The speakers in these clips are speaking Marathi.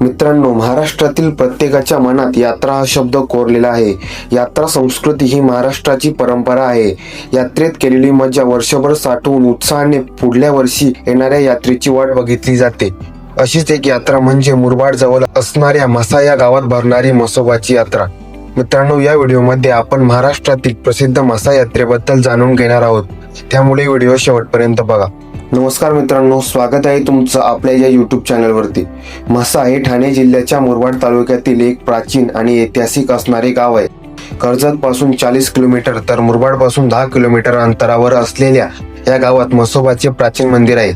मित्रांनो महाराष्ट्रातील प्रत्येकाच्या मनात यात्रा हा शब्द कोरलेला आहे. यात्रा संस्कृती ही महाराष्ट्राची परंपरा आहे. यात्रेत केलेली मजा वर्षभर साठवून उत्साहाने पुढल्या वर्षी येणाऱ्या यात्रेची वाट बघितली जाते. अशीच एक यात्रा म्हणजे मुरबाड जवळ असणाऱ्या मसा या गावात भरणारी मसोबाची यात्रा. मित्रांनो या व्हिडिओमध्ये आपण महाराष्ट्रातील प्रसिद्ध मसा यात्रेबद्दल जाणून घेणार आहोत. त्यामुळे व्हिडिओ शेवटपर्यंत बघा. नमस्कार मित्रांनो स्वागत आहे तुमचं आपल्या या युट्यूब चॅनलवरती म्हसा हे ठाणे जिल्ह्याच्या मुरबाड तालुक्यातील एक प्राचीन आणि ऐतिहासिक असणारे गाव आहे. कर्जत पासून चाळीस किलोमीटर तर मुरबाडपासून दहा किलोमीटर अंतरावर असलेल्या या गावात म्हसोबाचे प्राचीन मंदिर आहे.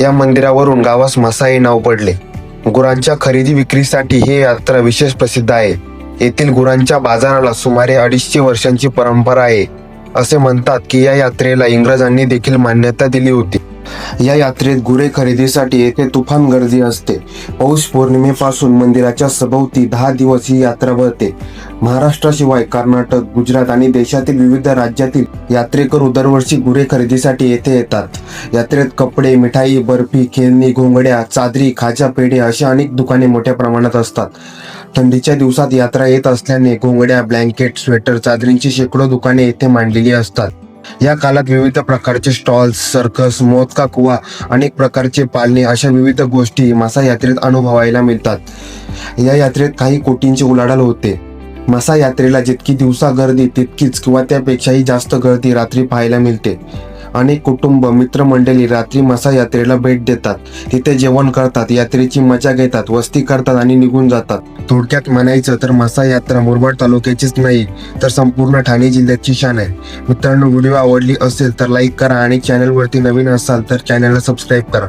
या मंदिरावरून गावास म्हसा हे नाव पडले. गुरांच्या खरेदी विक्रीसाठी हे यात्रा विशेष प्रसिद्ध आहे. येथील गुरांच्या बाजाराला सुमारे अडीचशे वर्षांची परंपरा आहे. असे म्हणतात की या यात्रेला इंग्रजांनी देखील मान्यता दिली होती. या यात्रेत गुरे खरेदीसाठी येथे तुफान गर्दी असते. पौष पौर्णिमेपासून मंदिराच्या सभोवती दहा दिवस ही यात्रा भरते. महाराष्ट्राशिवाय कर्नाटक गुजरात आणि देशातील विविध राज्यातील यात्रेकरू दरवर्षी गुरे खरेदीसाठी येथे येतात. यात्रेत कपडे मिठाई बर्फी खेळणी घोंगड्या चादरी खाजा पेढे अशा अनेक दुकाने मोठ्या प्रमाणात असतात. थंडीच्या दिवसात यात्रा येत असल्याने घोंगड्या ब्लँकेट स्वेटर चादरींची शेकडो दुकाने येथे मांडलेली असतात. या काळात विविध प्रकारचे स्टॉल्स सर्कस मोदका कुवा अनेक प्रकारचे पालणे अशा विविध गोष्टी मासा यात्रेत अनुभवायला मिळतात. या यात्रेत काही कोटींची उलाढाल होते. मासा यात्रेला जितकी दिवसा गर्दी तितकीच किंवा त्यापेक्षाही जास्त गर्दी रात्री पाहायला मिळते. अनेक कुटुंब मित्रमंडळी रात्री मसा यात्रेला भेट देतात. तिथे जेवण करतात यात्रेची मजा घेतात वस्ती करतात आणि निघून जातात. थोडक्यात म्हणायचं तर मसा यात्रा मुरबाड तालुक्याचीच नाही तर संपूर्ण ठाणे जिल्ह्याची शान आहे. मित्रांनो व्हिडिओ आवडली असेल तर लाईक करा आणि चॅनलवरती नवीन असाल तर चॅनलला सबस्क्राईब करा.